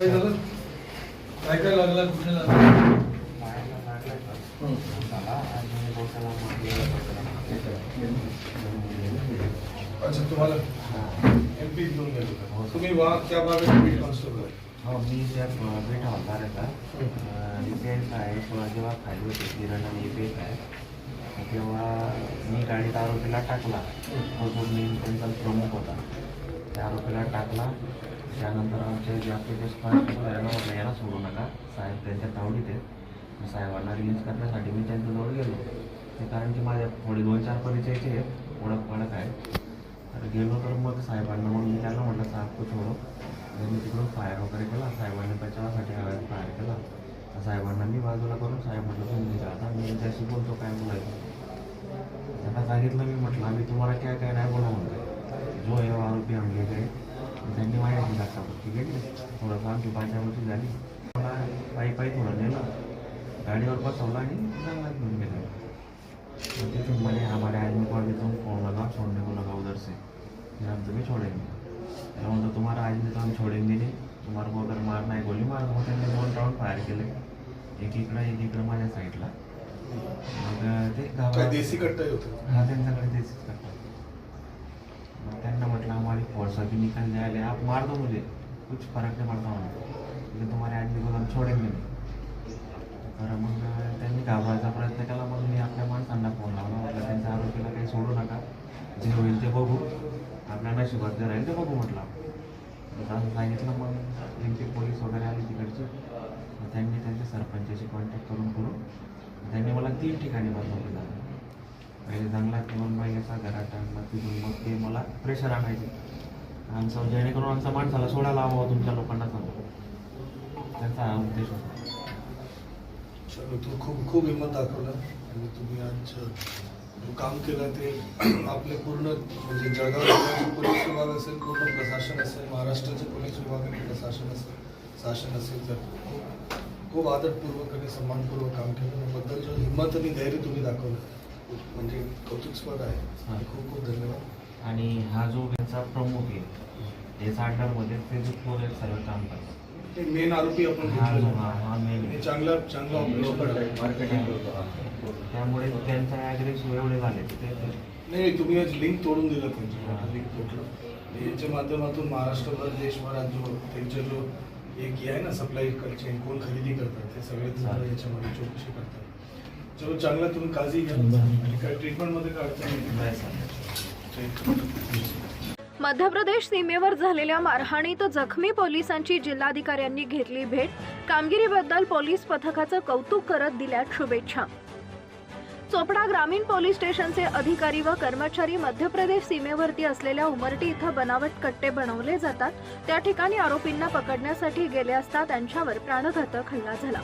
काय काय लागला कुठे झाला आणि अच्छा तुम्हाला हा. एम पी घेऊन गेलो तुम्ही वा त्या भागात बीट कॉन्स्टेबल हो मी त्या बेट हवालदार आहे का यू आहे किंवा जेव्हा खाली होते किरण आणि आहे तेव्हा मी गाडीत आरोपीला टाकला. तो जो मेन त्यांचा प्रमुख होता त्या आरोपीला टाकला. त्यानंतर आमचे जे आपले जे कॉन्स्टेबल आहे म्हटलं याला सोडू नका. साहेब त्यांच्या तावडीत आहेत. साहेबांना रिलीज करण्यासाठी मी त्यांच्याजवळ गेलो. ते कारण की माझ्या थोडे दोन चार परिचयचे आहेत. ओळख पाळख आहे तर गेलो तर मग साहेबांना मग मी त्यांना म्हटलं साहेब को छोडो मी तिकडून फायर वगैरे केला. साहेबांनी बचावासाठी हव्यात फायर केला. साहेबांना मी बाजूला करून साहेब म्हटलं तुम्ही जा आता. मी त्याशी बोलतो काय बोलायचं? त्यांना सांगितलं मी म्हटलं आम्ही तुम्हाला काय काय नाही बोला म्हणतो जो हे आरोपी आमले त्यांनी माझ्याशी धक्काबुक्की घेतली थोडंफार आमची पाचापची झाली मला पायी पायी थोडं नेलं गाडीवर बसवलं आणि जंगलात घेऊन गेलं तिथून म्हणे हमारे आदमी को अभी तुम फोन लगाओ छोड़ने को लगाओ उधर से फिर हम तुम्हें छोड़ेंगे म्हणतो तुम्हाला आदमी तो? हम छोड़ेंगे नहीं तुम्हाला को अगर मारना है गोली मार मग त्यांनी दोन राऊंड फायर केले एक इकडं एक इकडं माझ्या साईडला मग ते गावात देसी कट्टाई होतं हा त्यांच्याकडे तेच करतात मग त्यांना म्हटलं आम्हाला फोर्स अभी निकल जाएगा आप मार दो मुझे. कुछ फरक नहीं पड़ता म्हणून लेकिन तुम्हारे आदमी को हम छोड़ेंगे तर मग त्यांनी घाबरायचा प्रयत्न केला. मग मी आपल्या माणसांना फोन लावला. म्हटलं त्यांच्या आरोपीला काही सोडू नका. जे होईल ते बघू. आपल्या नशिबात जे राहील ते बघू म्हटलं. मग असं सांगितलं. मग त्यांचे पोलीस वगैरे आले तिकडचे. त्यांनी त्यांच्या सरपंचाशी कॉन्टॅक्ट करून करून त्यांनी मला तीन ठिकाणी बदलवलं पहिले पहिले जंगलात येऊन असा घरात मग तिथून मग ते मला प्रेशर आणायचे. आमचं जेणेकरून आमचा माणसाला सोडायला हवा तुमच्या लोकांना सांगू त्याचा हा उद्देश होता. चलो तू खूप खूप हिंमत दाखवलं. आणि तुम्ही आज जो काम केलं ते आपले पूर्ण म्हणजे जळगाव पोलीस विभाग असेल पूर्ण प्रशासन असेल महाराष्ट्राचे पोलीस विभाग प्रशासन असेल शासन असेल तर खूप खूप आदरपूर्वक आणि सन्मानपूर्वक काम केलं. त्याबद्दल जो हिंमत आणि धैर्य तुम्ही दाखवलं. खूप म्हणजे कौतुकस्पद आहे. हा. खूप खूप धन्यवाद. आणि हा जो त्यांचा प्रमुख आहे याचा अंडरमध्ये ते जे पोलीस सर्व काम करतात. ते मेन आरोपी आपण हा हा. हा चांगला चांगला ऑपरेशन त्यामुळे त्यांचा ॲग्रेसिव्ह एवढे झाले ते नाही तुम्ही आज लिंक तोडून दिलं त्यांची हा. लिंक तोडलं. याच्या माध्यमातून महाराष्ट्रभर देशभरात जो त्यांचे जो एक आहे ना सप्लाय चेन कोण खरेदी करतात ते सगळे याच्यामध्ये चौकशी करतात. चलो चांगला तुम्ही काळजी घ्या ट्रीटमेंटमध्ये काय अडचण. मध्य प्रदेश सीमेवर झालेल्या मारहाणीत जखमी पोलिसांची जिल्हाधिकाऱ्यांनी घेतली भेट. कामगिरीबद्दल पोलीस पथकाचं कौतुक करत दिल्या शुभेच्छा. चोपडा ग्रामीण पोलीस स्टेशनचे अधिकारी व कर्मचारी मध्य प्रदेश सीमेवरती असलेल्या उमरटी इथं बनावट कट्टे बनवले जातात. त्या ठिकाणी आरोपींना पकडण्यासाठी गेले असता त्यांच्यावर प्राणघातक हल्ला झाला.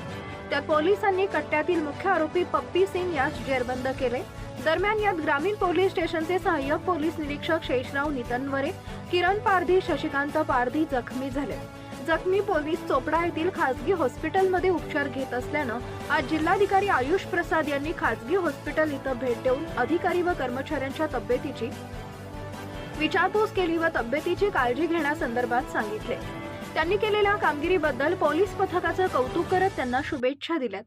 त्यात पोलिसांनी कट्ट्यातील मुख्य आरोपी पप्पी सिंग यास जेरबंद केले. दरम्यान यात ग्रामीण पोलीस स्टेशनचे सहाय्यक पोलीस निरीक्षक शेषराव नितनवरे किरण पारधी शशिकांत पारधी जखमी झाले. जखमी पोलीस चोपडा येथील खासगी हॉस्पिटलमध्ये उपचार घेत असल्यानं आज जिल्हाधिकारी आयुष प्रसाद यांनी खासगी हॉस्पिटल इथं भेट देऊन अधिकारी व कर्मचाऱ्यांच्या तब्येतीची विचारपूस केली व तब्येतीची काळजी घेण्यासंदर्भात सांगितले. त्यांनी केलेल्या कामगिरीबद्दल पोलीस पथकाचं कौतुक करत त्यांना शुभेच्छा दिल्यात.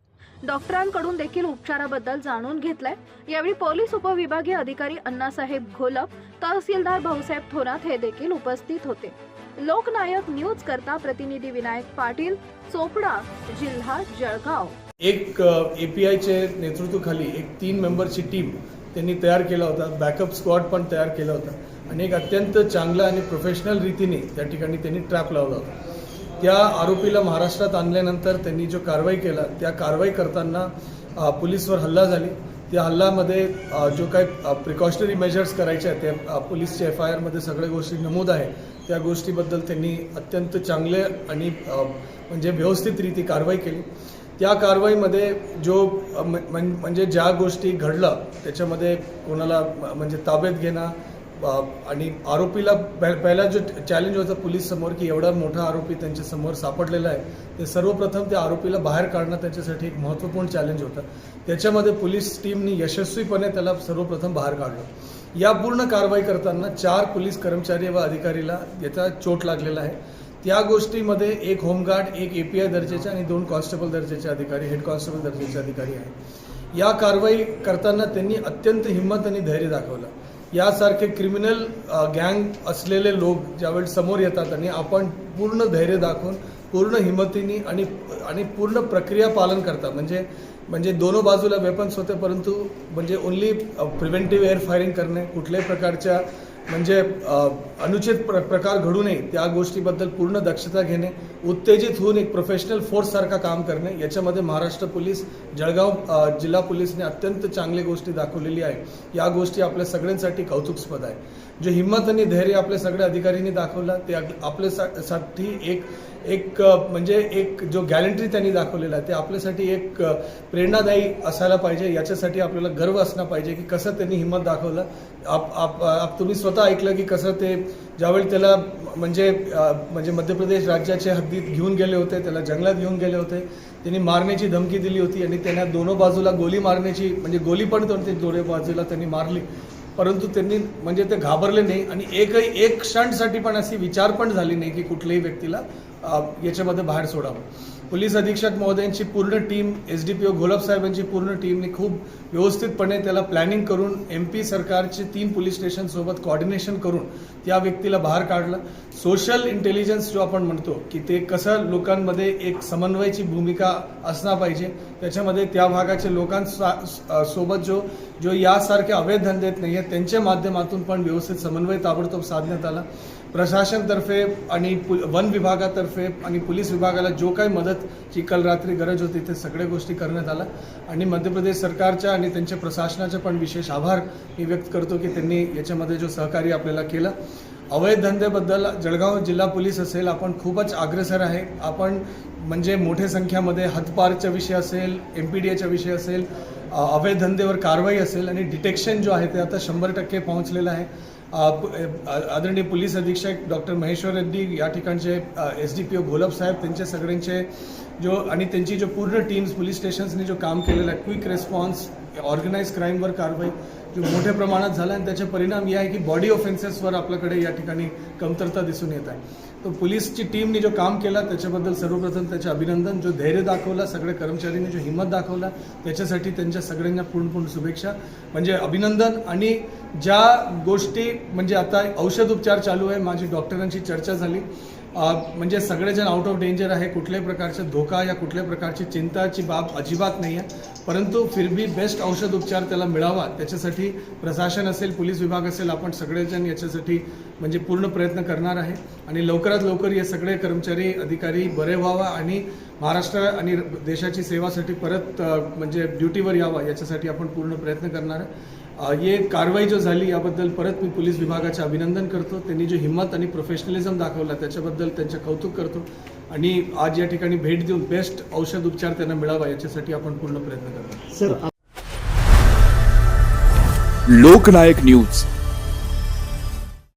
डॉक्टरांकडून देखील उपचाराबद्दल जाणून घेतलंय. यावेळी पोलीस उपविभागीय अधिकारी अण्णासाहेब घोलप तहसीलदार भाऊसाहेब थोरात हे देखील उपस्थित होते. लोकनायक न्यूज करता प्रतिनिधी विनायक पाटील चोपडा जिल्हा जळगाव. एक एपीआयचे पी नेतृत्वाखाली एक तीन मेंबरची टीम त्यांनी तयार केला होता बॅकअप स्क्वॉड पण तयार केला होता. आणि एक अत्यंत चांगला आणि प्रोफेशनल रीतीने त्या ठिकाणी त्यांनी ट्रॅप लावला होता. त्या आरोपीला महाराष्ट्रात आणल्यानंतर त्यांनी जो कारवाई केला त्या कारवाई करताना पोलीसवर हल्ला झाली. त्या हल्ल्यामध्ये जो काही प्रिकॉशनरी मेजर्स करायचे आहेत त्या पोलीसच्या एफ आय आरमध्ये सगळ्या गोष्टी नमूद आहे त्या गोष्टीबद्दल त्यांनी अत्यंत चांगले आणि म्हणजे व्यवस्थितरीती कारवाई केली. त्या कारवाईमध्ये जो म्हणजे ज्या गोष्टी घडलं त्याच्यामध्ये कोणाला म्हणजे ताब्यात घेणं आणि आरोपीला पहिला जो चॅलेंज होता पोलीस समोर की एवढा मोठा आरोपी त्यांच्यासमोर सापडलेला आहे ते सर्वप्रथम त्या आरोपीला बाहेर काढणं त्याच्यासाठी एक महत्त्वपूर्ण चॅलेंज होतं. त्याच्यामध्ये पोलीस टीमनी यशस्वीपणे त्याला सर्वप्रथम बाहेर काढलं. या पूर्ण कारवाई करताना चार पोलीस कर्मचारी व अधिकारीला याचा चोट लागलेला आहे. त्या गोष्टीमध्ये एक होमगार्ड एक ए पी आय दर्जाचे आणि दोन कॉन्स्टेबल दर्जाचे अधिकारी हेड कॉन्स्टेबल दर्जाचे अधिकारी आहेत. या कारवाई करताना त्यांनी अत्यंत हिंमत आणि धैर्य दाखवलं. यासारखे क्रिमिनल गँग असलेले लोक ज्यावेळी समोर येतात आणि आपण पूर्ण धैर्य दाखवून पूर्ण हिंमतीने आणि आणि पूर्ण प्रक्रिया पालन करतात. म्हणजे म्हणजे दोनो बाजूला वेपन्स होते परंतु म्हणजे ओन्ली प्रिव्हेंटिव्ह एअर फायरिंग करणे कुठल्याही प्रकारच्या म्हणजे अनुचित प्र प्रकार घडू नये त्या गोष्टीबद्दल पूर्ण दक्षता घेणे उत्तेजित होऊन एक प्रोफेशनल फोर्ससारखा काम करणे याच्यामध्ये महाराष्ट्र पोलीस जळगाव जिल्हा पोलीसने अत्यंत चांगली गोष्टी दाखवलेली आहे. या गोष्टी आपल्या सगळ्यांसाठी कौतुकस्पद आहे. जे हिंमत आणि धैर्य आपल्या सगळ्या अधिकाऱ्यांनी दाखवला ते आपल्या साठी एक एक म्हणजे एक जो गॅरंटी त्यांनी दाखवलेला आहे ते आपल्यासाठी एक प्रेरणादायी असायला पाहिजे. याच्यासाठी आपल्याला गर्व असणं पाहिजे की कसं त्यांनी हिंमत दाखवलं. आप आप आप तुम्ही स्वतः ऐकलं की कसं ते ज्यावेळी त्याला म्हणजे म्हणजे मध्य प्रदेश राज्याच्या हद्दीत घेऊन गेले होते त्याला जंगलात घेऊन गेले होते. त्यांनी मारण्याची धमकी दिली होती आणि त्यांना दोनों बाजूला गोली मारण्याची म्हणजे गोली पण त्यांनी दोन्ही बाजूला त्यांनी मारली. परंतु त्यांनी म्हणजे ते घाबरले नाही आणि एकही एक क्षणसाठी पण अशी विचार पण झाली नाही की कुठल्याही व्यक्तीला याच्यामध्ये बाहेर सोडावं. पोलीस अधीक्षक महोदयांची पूर्ण team S D P O Gholap साहेबांची पूर्ण टीमने खूप व्यवस्थितपणे त्याला प्लॅनिंग करून एम पी सरकारचे तीन पोलीस स्टेशनसोबत कॉर्डिनेशन करून त्या व्यक्तीला बाहेर काढलं. सोशल इंटेलिजन्स जो आपण म्हणतो की ते कसं लोकांमध्ये एक समन्वयाची भूमिका असणार पाहिजे त्याच्यामध्ये त्या भागाच्या लोकांसा सोबत जो जो यासारखे अवैध धंदे नाही आहेत त्यांच्या माध्यमातून पण व्यवस्थित समन्वय ताबडतोब साधण्यात आला. प्रशासनतर्फे आणि पु- वन विभागातर्फे आणि पोलीस विभागाला जो काही मदतची काल रात्री गरज होती ते सगळ्या गोष्टी करण्यात आल्या. आणि मध्य प्रदेश सरकारच्या आणि त्यांच्या प्रशासनाचे पण विशेष आभार मी व्यक्त करतो की त्यांनी याच्यामध्ये जो सहकार्य आपल्याला केलं. अवैध धंद्याबद्दल जळगाव जिल्हा पोलीस असेल आपण खूपच अग्रेसर आहे. आपण म्हणजे मोठ्या संख्यामध्ये हद्दपारचा विषय असेल एम पी डी एचा विषय असेल अवैध धंदेवर कारवाई असेल आणि डिटेक्शन जो आहे ते आता शंभर टक्के पोहोचलेलं आहे. आदरणीय पोलीस अधीक्षक डॉक्टर महेश्वर रेड्डी या ठिकाणचे S D P O Gholap साहेब त्यांचे सगळ्यांचे जो आणि त्यांची जो पूर्ण टीम्स पोलीस स्टेशन्सनी जो काम केलेलं आहे क्विक रेस्पॉन्स ऑर्गनाईज क्राईमवर कारवाई मोठ्या प्रमाणात झाला आणि त्याचे परिणाम हे आहे की बॉडी ऑफेन्सेसवर आपल्याकडे या ठिकाणी कमतरता दिसून येत आहे. तर पोलीसची टीमने जो काम केला त्याच्याबद्दल सर्वप्रथम त्याचे अभिनंदन जो धैर्य दाखवला सगळ्या कर्मचाऱ्यांनी जो हिंमत दाखवला त्याच्यासाठी त्यांच्या सगळ्यांना पूर्ण पूर्ण शुभेच्छा. म्हणजे अभिनंदन आणि ज्या गोष्टी म्हणजे आता औषध उपचार चालू आहे माझी डॉक्टरांची चर्चा झाली. म्हणजे सगळेजण आउट ऑफ डेंजर आहे. कुठल्याही प्रकारचा धोका या कुठल्याही प्रकारची चिंताची बाब अजिबात नाही आहे परंतु फिरबी बेस्ट औषध उपचार त्याला मिळावा त्याच्यासाठी प्रशासन असेल पोलीस विभाग असेल आपण सगळेजण याच्यासाठी म्हणजे पूर्ण प्रयत्न करणार आहे. आणि लवकरात लवकर हे सगळे कर्मचारी अधिकारी बरे व्हावा आणि महाराष्ट्र आणि देशाची सेवासाठी परत म्हणजे ड्युटीवर यावा याच्यासाठी आपण पूर्ण प्रयत्न करणार आहे. हे कारवाई जो झाली याबद्दल परत मी पोलीस विभागाचे अभिनंदन करतो. त्यांनी जो हिंमत आणि प्रोफेशनलिझम दाखवला त्याच्याबद्दल त्यांचे कौतुक करतो. आणि आज या ठिकाणी भेट देऊन बेस्ट औषध उपचार त्यांना मिळावा याच्यासाठी आपण पूर्ण प्रयत्न करतो. Sir Loknayak news.